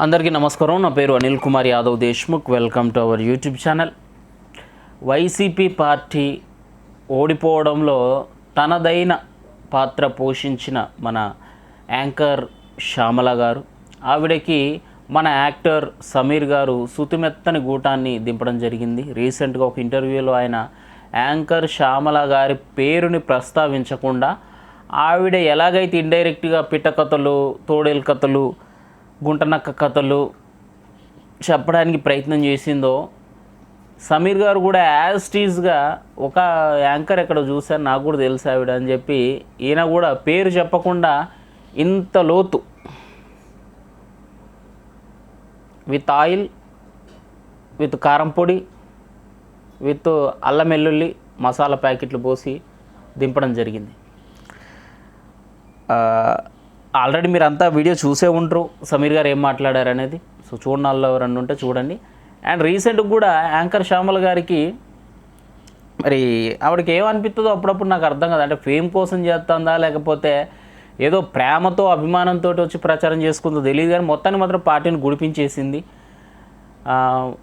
అందరికీ నమస్కారం. నా పేరు Anil Kumar Yadav Deshmukh. Welcome to our YouTube channel. YCP party ఓడిపోవడంలో తనదైన పాత్ర పోషించిన మన యాంకర్ శ్యామల గారు ఆవిడకి మన యాక్టర్ సమీర్ గారు సుతిమెత్తని గూటాన్ని దింపడం జరిగింది. రీసెంట్గా ఒక ఇంటర్వ్యూలో ఆయన యాంకర్ శ్యామల గారి పేరుని ప్రస్తావించకుండా ఆవిడ ఎలాగైతే ఇండైరెక్ట్గా పిట్టకథలు తోడేలు కథలు గుంటనక్క కథలు చెప్పడానికి ప్రయత్నం చేసిందో సమీర్ గారు కూడా యాజ్ టీజ్గా ఒక యాంకర్ ఎక్కడ చూశాను నాకు కూడా తెలుసు ఆవిడ అని చెప్పి ఈయన కూడా పేరు చెప్పకుండా ఇంత లోతు విత్ ఆయిల్ విత్ కారం పొడి విత్ అల్లం వెల్లుల్లి మసాలా ప్యాకెట్లు పోసి దింపడం జరిగింది. ఆల్రెడీ మీరు అంతా వీడియో చూసే ఉంటారు సమీర్ గారు ఏం మాట్లాడారు అనేది? సో చూడండి వాళ్ళు ఎవరన్నా ఉంటే చూడండి. అండ్ రీసెంట్గా కూడా యాంకర్ శ్యామల గారికి మరి ఆవిడకి ఏమనిపిస్తుందో అప్పుడప్పుడు నాకు అర్థం కాదు. అంటే ఫేమ్ కోసం చేస్తుందా లేకపోతే ఏదో ప్రేమతో అభిమానంతో వచ్చి ప్రచారం చేసుకుందో తెలియదు కానీ మొత్తాన్ని మాత్రం పార్టీని గుడిపించేసింది.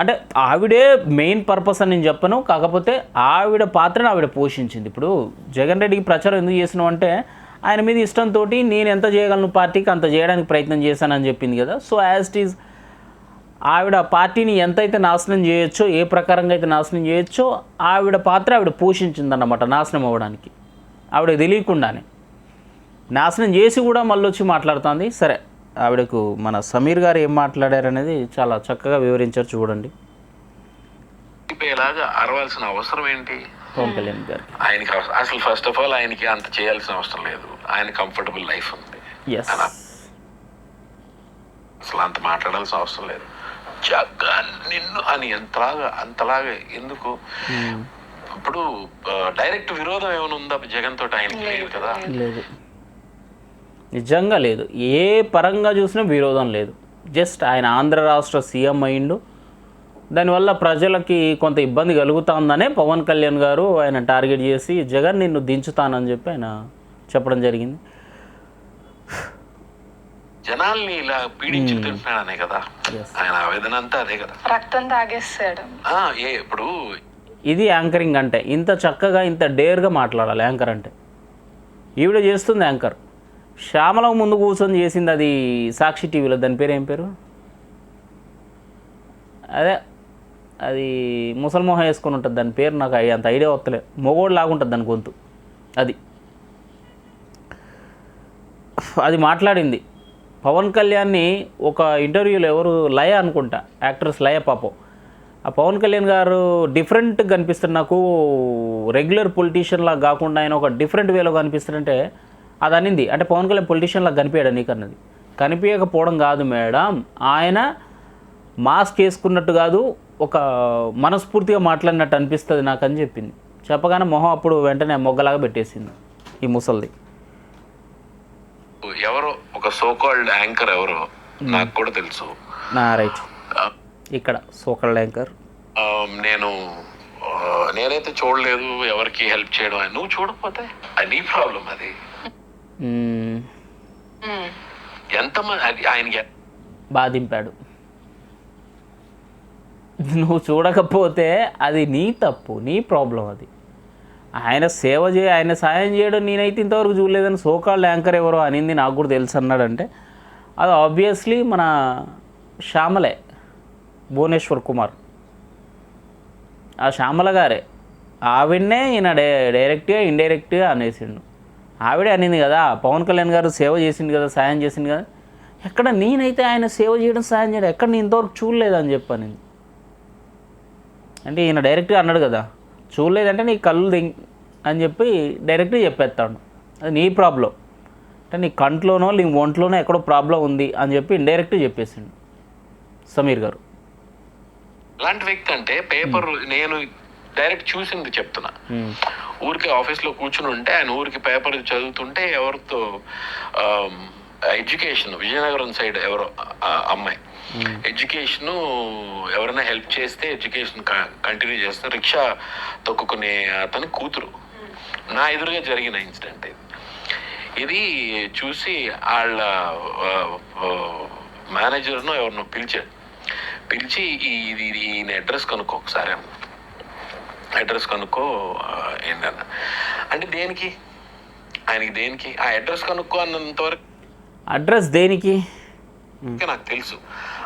అంటే ఆవిడే మెయిన్ పర్పస్ అని నేను చెప్పను. కాకపోతే ఆవిడ పాత్రను ఆవిడ పోషించింది. ఇప్పుడు జగన్ రెడ్డికి ప్రచారం ఎందుకు చేసినావు అంటే ఆయన మీద ఇష్టంతో నేను ఎంత చేయగలను పార్టీకి అంత చేయడానికి ప్రయత్నం చేశానని చెప్పింది కదా. సో యాజ్ ఇట్ ఈజ్ ఆవిడ పార్టీని ఎంతైతే నాశనం చేయొచ్చో ఏ ప్రకారంగా అయితే నాశనం చేయొచ్చో ఆవిడ పాత్ర ఆవిడ పోషించిందన్నమాట నాశనం అవ్వడానికి. ఆవిడ తెలియకుండానే. నాశనం చేసి కూడా మళ్ళీ వచ్చి మాట్లాడుతుంది. సరే ఆవిడకు మన సమీర్ గారు ఏం మాట్లాడారు అనేది చాలా చక్కగా వివరించారు చూడండి. అరవాల్సిన అవసరం ఏంటి? పవన్ కళ్యాణ్ గారికి. ఆయనకి అసలు ఫస్ట్ ఆఫ్ ఆల్ ఆయనకి అంత చేయాల్సిన అవసరం లేదు. ఆయన కంఫర్టబుల్ లైఫ్ ఉంది. అసలు అంత మాట్లాడాల్సిన అవసరం లేదు. జగన్ నిన్ను అని ఎంతలాగా అంతలాగా ఎందుకు? ఇప్పుడు డైరెక్ట్ విరోధం ఏమైనా ఉందా జగన్ తోటి ఆయనకి? లేదు. కదా. లేదు. నిజంగా లేదు. ఏ పరంగా చూసినా విరోధం లేదు. జస్ట్ ఆయన ఆంధ్ర రాష్ట్ర సీఎం అయిండు దానివల్ల ప్రజలకి కొంత ఇబ్బంది కలుగుతుందనే పవన్ కళ్యాణ్ గారు ఆయన టార్గెట్ చేసి జగన్ నిన్ను దించుతానని చెప్పి ఆయన చెప్పడం జరిగింది. జనాల్ని ఇలా పీడించి తింటున్నాడనే కదా. ఆయన ఆవేదన అంతా అదే కదా? రక్తం తాగేస్తాడు. ఆ, ఏ ఇప్పుడు ఇది యాంకరింగ్ అంటే ఇంత చక్కగా ఇంత డేర్గా మాట్లాడాలి యాంకర్ అంటే. ఈవిడ చేస్తుంది యాంకర్. శ్యామల ముందు కూర్చొని చేసింది అది సాక్షి టీవీలో. దాని పేరు ఏం పేరు? అదే అది ముసల్మోహం వేసుకొని ఉంటుంది. దాని పేరు నాకు అంత ఐడియా వస్తలే. మొగోడు లాగుంటుంది దాని గొంతు. అది. అది మాట్లాడింది. పవన్ కళ్యాణ్ని ఒక ఇంటర్వ్యూలో ఎవరు లయ అనుకుంటా. యాక్ట్రెస్ లయ పాపం. ఆ పవన్ కళ్యాణ్ గారు డిఫరెంట్ కనిపిస్తుంది. నాకు రెగ్యులర్ పొలిటీషియన్ లాగా కాకుండా ఆయన ఒక డిఫరెంట్ వేలో కనిపిస్తుందంటే అది అనింది. అంటే పవన్ కళ్యాణ్ పొలిటీషియన్ లాగా కనిపించాడు నీకు అన్నది. కనిపించకపోవడం కాదు మేడం. ఆయన మాస్క్ వేసుకున్నట్టు కాదు ఒక మనస్ఫూర్తిగా మాట్లాడినట్టు అనిపిస్తుంది నాకు అని చెప్పింది. చెప్పగానే మొహం అప్పుడు వెంటనే మొగ్గలాగా పెట్టేసింది ఈ ముసల్ది. ఎవరో ఒక సోకాల్డ్ యాంకర్ ఎవరో నాకు కూడా తెలుసు. నా రైట్. ఇక్కడ సోకల్ యాంకర్ నేను నేనైతే చూడలేదు ఎవరికి హెల్ప్ చేయడం అని. నువ్వు చూడకపోతే అది నీ ప్రాబ్లం అది. అది ఆయనకి బాధింపాడు. నువ్వు చూడకపోతే అది నీ తప్పు నీ ప్రాబ్లం అది. ఆయన సేవ చేయ ఆయన సాయం చేయడం నేనైతే ఇంతవరకు చూడలేదని సోకాళ్ళు యాంకర్ ఎవరో అనింది నాకు కూడా తెలుసు అన్నాడంటే అది ఆబ్వియస్లీ మన శ్యామలే భువనేశ్వర్ కుమార్. ఆ శ్యామల గారే. ఆవిడనే ఈయన డై డైరెక్ట్గా ఇండైరెక్ట్గా అనేసిండు. ఆవిడే అనింది కదా పవన్ కళ్యాణ్ గారు సేవ చేసింది కదా సాయం చేసింది కదా ఎక్కడ నేనైతే ఆయన సేవ చేయడం సాయం చేయడం ఎక్కడ నేను ఇంతవరకు చూడలేదని చెప్పాను అంటే ఈయన డైరెక్ట్గా అన్నాడు కదా చూడలేదంటే నీ కళ్ళు దింగ్ అని చెప్పి డైరెక్ట్గా చెప్పేస్తాడు. అది నీ ప్రాబ్లం. అంటే నీ కంట్లోనో నీ ఒంట్లోనో ఎక్కడో ప్రాబ్లం ఉంది అని చెప్పి ఇండైరెక్ట్గా చెప్పేసిండు సమీర్ గారు. అలాంటి వ్యక్తి అంటే పేపర్ నేను డైరెక్ట్ చూసింది చెప్తున్నా. ఊరికి ఆఫీస్లో కూర్చుని ఉంటే ఆయన ఊరికి పేపర్ చదువుతుంటే ఎవరితో ఎడ్యుకేషన్ విజయనగరం సైడ్ ఎవరో అమ్మాయి. ఎడ్యుకేషన్ ఎవరైనా హెల్ప్ చేస్తే ఎడ్యుకేషన్ కంటిన్యూ చేస్తే రిక్షా తొక్కుకునే అతని కూతురు. నా ఎదురుగా జరిగిన ఇన్సిడెంట్ ఇది. ఇది చూసి వాళ్ళ మేనేజర్ను ఎవరినో పిలిచాడు పిలిచి ఈ ఇది ఈయన అడ్రస్ కనుక్కో ఒకసారి అన్న. అడ్రస్ కనుక్కో ఏంటన్న అంటే దేనికి? ఆయనకి దేనికి? ఆ అడ్రస్ కనుక్కో అన్నంత వరకు అడ్రస్ దేనికి? నాకు తెలుసు.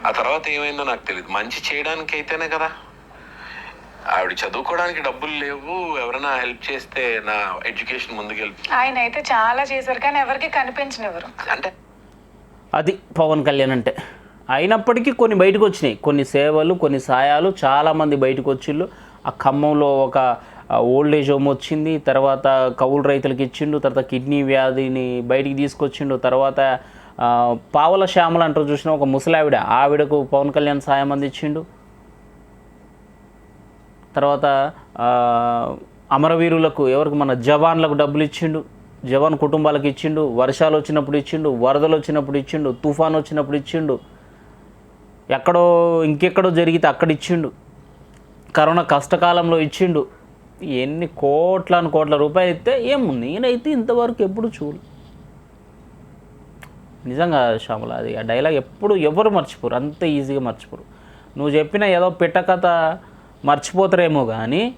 ఆ తర్వాత ఏమైందో నాకు తెలియదు మంచి చేయడానికి అయితేనే కదా. ఆవిడ చదువుకోవడానికి డబ్బులు లేవు. ఎవరైనా హెల్ప్ చేస్తే నా ఎడ్యుకేషన్ ముందుకెళ్ళి ఆయన అయితే చాలా చేశారు కానీ ఎవరికి కనిపించనివ్వరు. అంటే? అది పవన్ కళ్యాణ్ అంటే. అయినప్పటికీ కొన్ని బయటకు వచ్చినాయి. కొన్ని సేవలు కొన్ని సాయాలు చాలామంది బయటకు వచ్చిళ్ళు. ఆ ఖమ్మంలో ఒక ఓల్డ్ ఏజ్ హోమ్ వచ్చింది తర్వాత కౌలు రైతులకు ఇచ్చిండు తర్వాత కిడ్నీ వ్యాధిని బయటికి తీసుకొచ్చిండు తర్వాత పావల శ్యామల అంటారు చూసిన ఒక ముసలావిడ ఆవిడకు పవన్ కళ్యాణ్ సాయం అందించిండు. తర్వాత అమరవీరులకు ఎవరికి మన జవాన్లకు డబ్బులు ఇచ్చిండు జవాన్ కుటుంబాలకు ఇచ్చిండు వర్షాలు వచ్చినప్పుడు ఇచ్చిండు వరదలు వచ్చినప్పుడు ఇచ్చిండు తుఫాన్ వచ్చినప్పుడు ఇచ్చిండు ఎక్కడో ఇంకెక్కడో జరిగితే అక్కడ ఇచ్చిండు కరోనా కష్టకాలంలో ఇచ్చిండు ఎన్ని కోట్లను కోట్ల రూపాయలు ఇస్తే ఏమో నేనైతే ఇంతవరకు ఎప్పుడు చూడు నిజంగా శ్యామల అది ఆ డైలాగ్ ఎప్పుడు ఎవరు మర్చిపోరు అంత ఈజీగా మర్చిపోరు. నువ్వు చెప్పిన ఏదో పిట్టకథ మర్చిపోతారేమో కానీ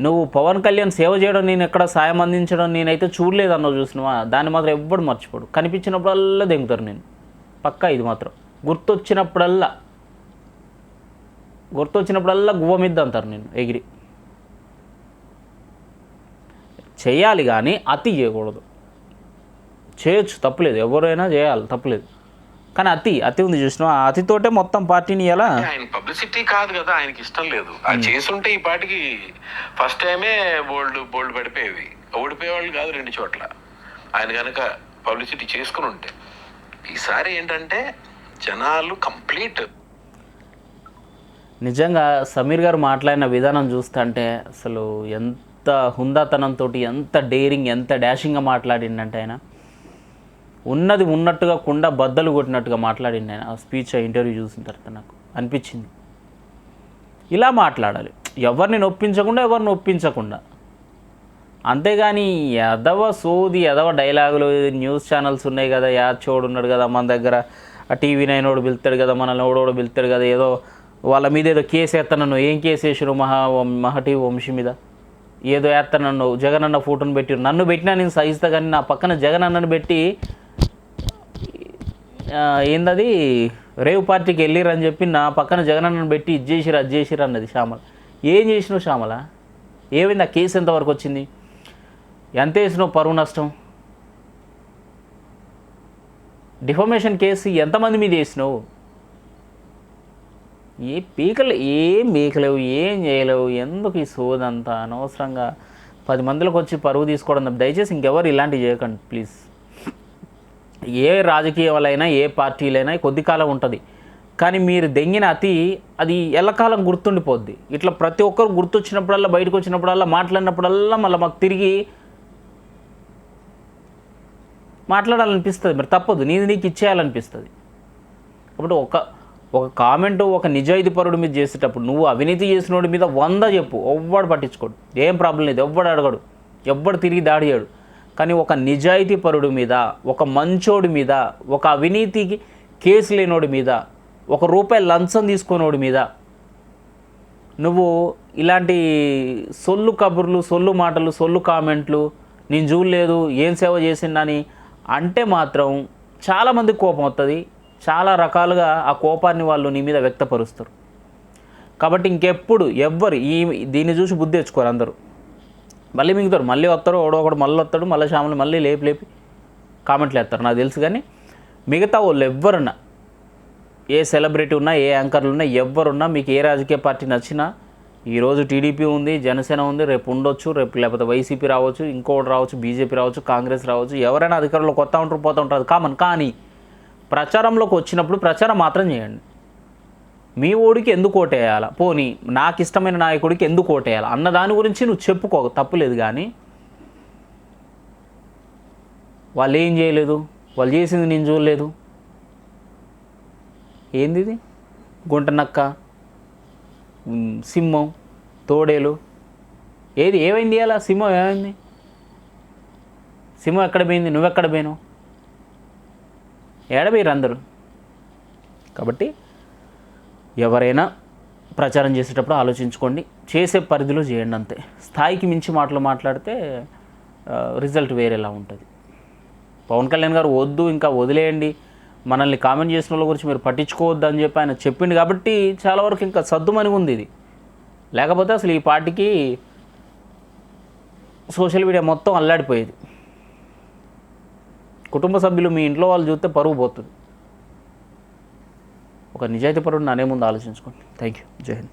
నువ్వు పవన్ కళ్యాణ్ సేవ చేయడం నేను ఎక్కడ సాయం అందించడం నేనైతే చూడలేదు అన్నావు చూసినవా? దాన్ని మాత్రం ఎవ్వడు మర్చిపోడు. కనిపించినప్పుడల్లా దెంగుతారు నేను పక్కా ఇది మాత్రం. గుర్తొచ్చినప్పుడల్లా. గుర్తొచ్చినప్పుడల్లా గువ్వ మిద్ద అంటారు నేను ఎగిరి. చేయాలి కానీ అతి చేయకూడదు. చేయొచ్చు తప్పులేదు. ఎవరైనా చేయాలి తప్పులేదు. కానీ అతి అతి ఉంది చూసినావా? ఆ అతితోటే మొత్తం పార్టీని ఎలా? ఆయన పబ్లిసిటీ కాదు కదా ఆయనకి ఇష్టం లేదు. అది చేసుంటే ఈ పాటికి ఫస్ట్ టైమే బోల్డ్ బోల్డ్ పడిపోయేవి. ఓడిపోయేవాళ్ళు కాదు రెండు చోట్ల. ఆయన కనుక పబ్లిసిటీ చేసుకుని ఉంటే. ఈసారి ఏంటంటే జనాలు కంప్లీట్. నిజంగా సమీర్ గారు మాట్లాడిన విధానం చూస్తుంటే అసలు ఎంత ఎంత హుందాతనంతో ఎంత డేరింగ్ ఎంత డాషింగ్గా మాట్లాడిండంటే ఆయన. ఉన్నది ఉన్నట్టుగా కుండ బద్దలు కొట్టినట్టుగా మాట్లాడిండు ఆయన. ఆ స్పీచ్ ఆ ఇంటర్వ్యూ చూసిన తర్వాత నాకు అనిపించింది. ఇలా మాట్లాడాలి. ఎవరిని నొప్పించకుండా ఎవరిని ఒప్పించకుండా. అంతేగాని ఎదవ సోది ఎదవ డైలాగులు న్యూస్ ఛానల్స్ ఉన్నాయి కదా యాచోడు ఉన్నాడు కదా మన దగ్గర ఆ టీవీ నైన్ ఓడు పిలుతాడు కదా మనల్ని ఓడోడు పిలుతాడు కదా ఏదో వాళ్ళ మీద ఏదో కేసు ఎత్తనను ఏం కేసు వేసారు మహా మహటి వంశీ మీద? ఏదో వేస్తానన్ను జగన్ అన్న ఫోటోని పెట్టి నన్ను పెట్టినా నేను సహిస్తా కానీ నా పక్కన జగన్ అన్నను పెట్టి ఏందది రేవ్ పార్టీకి వెళ్ళిరని చెప్పి నా పక్కన జగన్ అన్నను పెట్టి ఇది చేసిరు అది చేసిరు అన్నది శ్యామల. ఏం చేసినావు శ్యామల? ఏమైంది? ఆ కేసు ఎంతవరకు వచ్చింది? ఎంత వేసినావు పరువు నష్టం? డిఫర్మేషన్ కేసు ఎంతమంది మీద వేసినావు? ఏ పీకలు ఏం పీకలేవు ఏం చేయలేవు ఎందుకు ఈ సోదంతా అనవసరంగా? పది మందిలోకి వచ్చి పరువు తీసుకోవడం దయచేసి ఇంకెవరు ఇలాంటివి చేయకండి ప్లీజ్. ఏ రాజకీయాలైనా ఏ పార్టీలైనా కొద్ది కాలం ఉంటుంది. కానీ మీరు దెంగిన అతి అది ఎల్లకాలం గుర్తుండిపోద్ది. ఇట్లా ప్రతి ఒక్కరు గుర్తొచ్చినప్పుడల్లా బయటకు వచ్చినప్పుడల్లా మాట్లాడినప్పుడల్లా మళ్ళీ మాకు తిరిగి మాట్లాడాలనిపిస్తుంది. మరి తప్పదు. నీది నీకు ఇచ్చేయాలనిపిస్తుంది. కాబట్టి ఒక ఒక కామెంట్ ఒక నిజాయితీ పరుడు మీద చేసేటప్పుడు నువ్వు అవినీతి చేసినోడి మీద వంద చెప్పు ఎవ్వడు పట్టించుకోడు. ఏం ప్రాబ్లం లేదు ఎవ్వడు అడగడు ఎవ్వడు తిరిగి దాడియాడు కానీ ఒక నిజాయితీ పరుడు మీద ఒక మంచోడి మీద ఒక అవినీతికి కేసు లేనోడి మీద ఒక రూపాయి లంచం తీసుకున్నోడి మీద నువ్వు ఇలాంటి సొల్లు కబుర్లు సొల్లు మాటలు సొల్లు కామెంట్లు నేను చూడలేదు ఏం సేవ చేసిందని అంటే మాత్రం చాలామంది కోపం వస్తుంది చాలా రకాలుగా ఆ కోపాన్ని వాళ్ళు నీ మీద వ్యక్తపరుస్తారు. కాబట్టి ఇంకెప్పుడు ఎవ్వరు ఈ దీన్ని చూసి బుద్ధి తెచ్చుకోరు అందరూ. మళ్ళీ మిగుతారు మళ్ళీ వస్తారు ఓడో ఒకడు మళ్ళీ వస్తాడు మళ్ళీ శ్యామలు మళ్ళీ లేపి లేపి కామెంట్లు వేస్తారు. నాకు తెలుసు కానీ మిగతా వాళ్ళు ఎవ్వరున్నా ఏ సెలబ్రిటీ ఉన్నా ఏ యాంకర్లు ఉన్నా ఎవ్వరున్నా మీకు ఏ రాజకీయ పార్టీ నచ్చినా ఈరోజు టీడీపీ ఉంది జనసేన ఉంది రేపు ఉండొచ్చు రేపు లేకపోతే వైసీపీ రావచ్చు ఇంకోటి రావచ్చు బీజేపీ రావచ్చు కాంగ్రెస్ రావచ్చు ఎవరైనా అధికారంలో కొత్త ఉంటారు పోతూ ఉంటారు కామన్ కానీ ప్రచారంలోకి వచ్చినప్పుడు ప్రచారం మాత్రం చేయండి. మీ ఓడికి ఎందుకు ఓటేయాలా పోనీ నాకు ఇష్టమైన నాయకుడికి ఎందుకు ఓటేయాలి అన్న దాని గురించి నువ్వు చెప్పుకో తప్పులేదు కానీ. వాళ్ళు ఏం చేయలేదు? వాళ్ళు చేసింది నేను చూడలేదు. ఏంది ఇది గుంట నక్క సింహం తోడేలు. ఏది? ఏమైంది అలా సింహం ఏమైంది? సింహం ఎక్కడ పోయింది? నువ్వెక్కడ పోయినావు? ఏడపోయారు అందరూ కాబట్టి ఎవరైనా ప్రచారం చేసేటప్పుడు ఆలోచించుకోండి చేసే పరిధిలో చేయండి అంతే. స్థాయికి మించి మాటలు మాట్లాడితే రిజల్ట్ వేరేలా ఉంటుంది. పవన్ కళ్యాణ్ గారు వద్దు ఇంకా వదిలేయండి. మనల్ని కామెంట్ చేసిన వాళ్ళ గురించి మీరు పట్టించుకోవద్దు అని చెప్పి ఆయన చెప్పిండు కాబట్టి చాలా వరకు ఇంకా సద్దుమని ఉంది ఇది. లేకపోతే అసలు ఈ పార్టీకి సోషల్ మీడియా మొత్తం అల్లాడిపోయేది. కుటుంబ సభ్యులు మీ ఇంట్లో వాళ్ళు చూస్తే పరువు పోతుంది. ఒక నిజాయితీ నానే ముందు ఆలోచించుకోండి. థ్యాంక్ యూ జై హింద్.